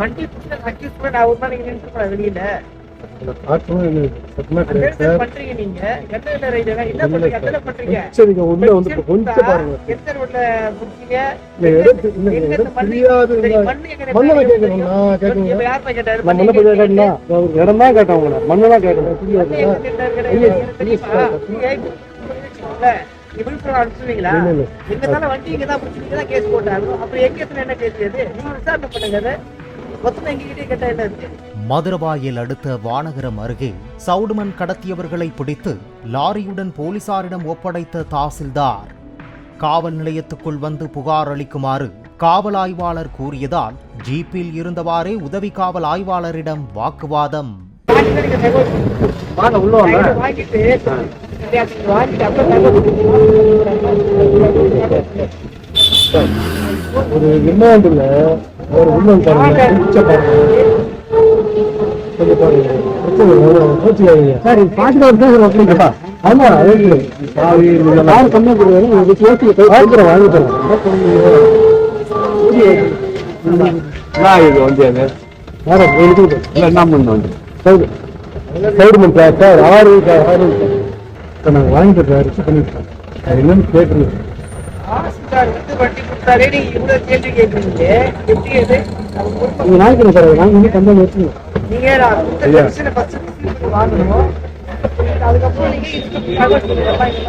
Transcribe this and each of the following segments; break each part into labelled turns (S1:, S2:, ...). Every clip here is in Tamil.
S1: வண்டி அக்யூஸ் பண்ண நான் ஒரு நாள் நீங்க வெளியில.
S2: சார்?
S1: பண்றீங்க நீங்க. இடத்துல ரைடு என்ன பண்றீங்க? எத்தனை
S2: உள்ள வந்து கொஞ்சம் பாருங்க.
S1: எந்த ரோட்ல புடிச்சீங்க?
S2: இடம் தான் கேட்டேன் உங்களை. மண்ணெல்லாம் புரியாது
S1: விழுப்புரம் அனுப்பிச்சுவீங்களா? தானே வண்டி இங்க தான் தான் கேஸ் போட்டாங்க அப்புறம் எங்க எத்தனை என்ன கேஸ் நீங்க விசாரணை பண்ணுங்க
S3: மதுரவாயில் அடுத்த வானகரம் அருகே சவுடுமன் கடத்தியவர்களை பிடித்து லாரியுடன் போலீசாரிடம் ஒப்படைத்த தாசில்தார். காவல் நிலையத்துக்குள் வந்து புகார் அளிக்குமாறு காவல் ஆய்வாளர் கூறியதால் ஜீப்பில் இருந்தவாறே உதவி காவல் ஆய்வாளரிடம் வாக்குவாதம்.
S2: ஒரு ஒரு பாருங்க. பாருங்க. கொஞ்சம் பாருங்க. கோச்சிக்காதீங்க. சார் இது. ஆமா கம்மியா கொடுக்குறாங்க, உங்களுக்கு பண்ணுவீங்க?
S4: நான் இது வந்து
S2: மேடம், எழுதி.
S4: இல்லை. என்ன பண்ண வந்து?
S2: சார், ஆறு ஆறு வாங்கிட்டு ரிசீவ் பண்ணிட்டோம். அது என்னன்னு கேட்குறீங்க.
S1: தாசில்தார் வந்து வண்டி கொடுத்தாரே நீங்க இவ்வளவு கேள்வி கேட்குறீங்க எப்படி அது?
S2: நீங்க வாங்கிக்கணும் சார், வாங்கி வந்து வச்சுக்கணும்.
S1: நீங்க நான் கொடுத்த பண்ணி வாங்கணும். அதுக்கப்புறம் நீங்க வாங்கி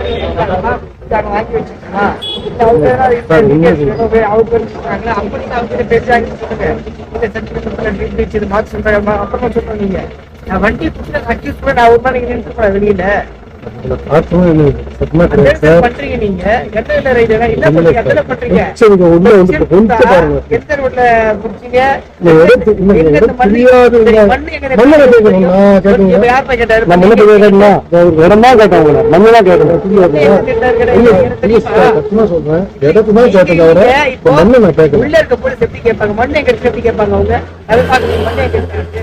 S1: சொல்றேன் நீங்க. நான் வண்டி அக்யூஸ் பண்ண நான் ஒரு நாள் நீங்க நின்று வெளியில.
S2: உள்ள
S1: இருக்கு? போலீஸ் எப்படி கேட்பாங்க? மண்ணு எங்க எப்படி கேட்பாங்க அவங்க? அதை பாக்குறீங்க மண்ணு எங்க